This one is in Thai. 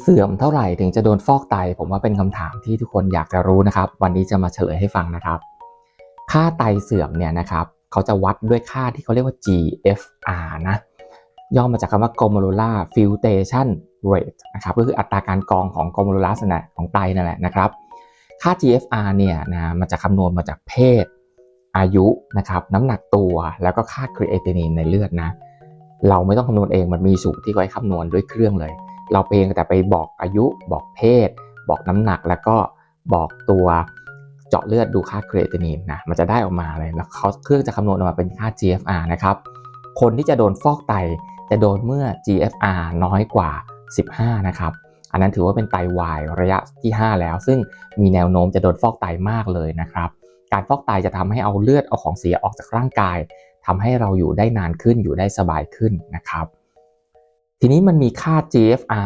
เสื่อมเท่าไหร่ถึงจะโดนฟอกไต ผมว่าเป็นคำถามที่ทุกคนอยากจะรู้นะครับ วันนี้จะมาเฉลยให้ฟังนะครับ ค่าไตเสื่อมเนี่ยนะครับเขาจะวัดด้วยค่าที่เขาเรียกว่า GFR นะย่อมาจากคำว่า glomerular filtration rate นะครับก็คืออัตราการกรองของ glomerulus นะของไตนั่นแหละนะครับ ค่า GFR เนี่ยนะมันจะคำนวณมาจากเพศ อายุนะครับน้ำหนักตัวแล้วก็ค่าครีเอตินินในเลือดนะเราไม่ต้องคำนวณเองมันมีสูตรที่ไว้คำนวณด้วยเครื่องเลย เราเพียงแต่ไปบอกอายุ บอกเพศ บอกน้ำหนัก แล้วก็บอกตัวเจาะเลือดดูค่าครีเอตินินนะมันจะได้ออกมาเลยแล้วเขาเครื่องจะคำนวณออกมาเป็นค่า GFR นะครับคนที่จะโดนฟอกไตจะโดนเมื่อ GFR น้อยกว่า 15 นะครับ อันนั้นถือว่าเป็นไตวายระยะที่ 5 แล้ว ซึ่งมีแนวโน้มจะโดนฟอกไตมากเลยนะครับ การฟอกไตจะทำให้เอาเลือดเอาของเสียออกจากร่างกายทำให้เราอยู่ได้นานขึ้นอยู่ได้สบายขึ้นนะครับ ทีนี้มันมีค่า GFR